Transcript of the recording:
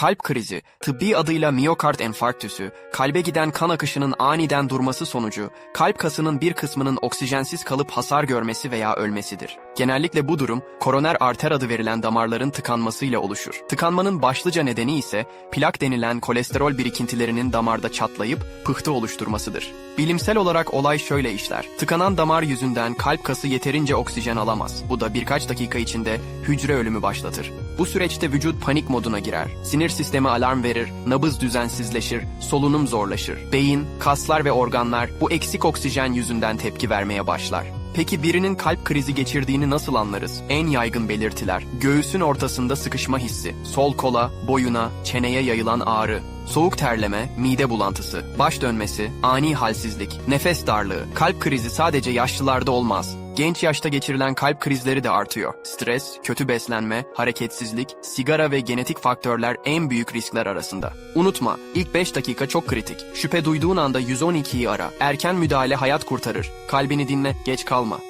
Kalp krizi, tıbbi adıyla miyokard enfarktüsü, kalbe giden kan akışının aniden durması sonucu, kalp kasının bir kısmının oksijensiz kalıp hasar görmesi veya ölmesidir. Genellikle bu durum, koroner arter adı verilen damarların tıkanmasıyla oluşur. Tıkanmanın başlıca nedeni ise plak denilen kolesterol birikintilerinin damarda çatlayıp pıhtı oluşturmasıdır. Bilimsel olarak olay şöyle işler. Tıkanan damar yüzünden kalp kası yeterince oksijen alamaz. Bu da birkaç dakika içinde hücre ölümü başlatır. Bu süreçte vücut panik moduna girer. Sinir sistemi alarm verir, nabız düzensizleşir, solunum zorlaşır. Beyin, kaslar ve organlar bu eksik oksijen yüzünden tepki vermeye başlar. Peki birinin kalp krizi geçirdiğini nasıl anlarız? En yaygın belirtiler, göğüsün ortasında sıkışma hissi, sol kola, boyuna, çeneye yayılan ağrı, soğuk terleme, mide bulantısı, baş dönmesi, ani halsizlik, nefes darlığı. Kalp krizi sadece yaşlılarda olmaz. Genç yaşta geçirilen kalp krizleri de artıyor. Stres, kötü beslenme, hareketsizlik, sigara ve genetik faktörler en büyük riskler arasında. Unutma, ilk 5 dakika çok kritik. Şüphe duyduğun anda 112'yi ara. Erken müdahale hayat kurtarır. Kalbini dinle, geç kalma.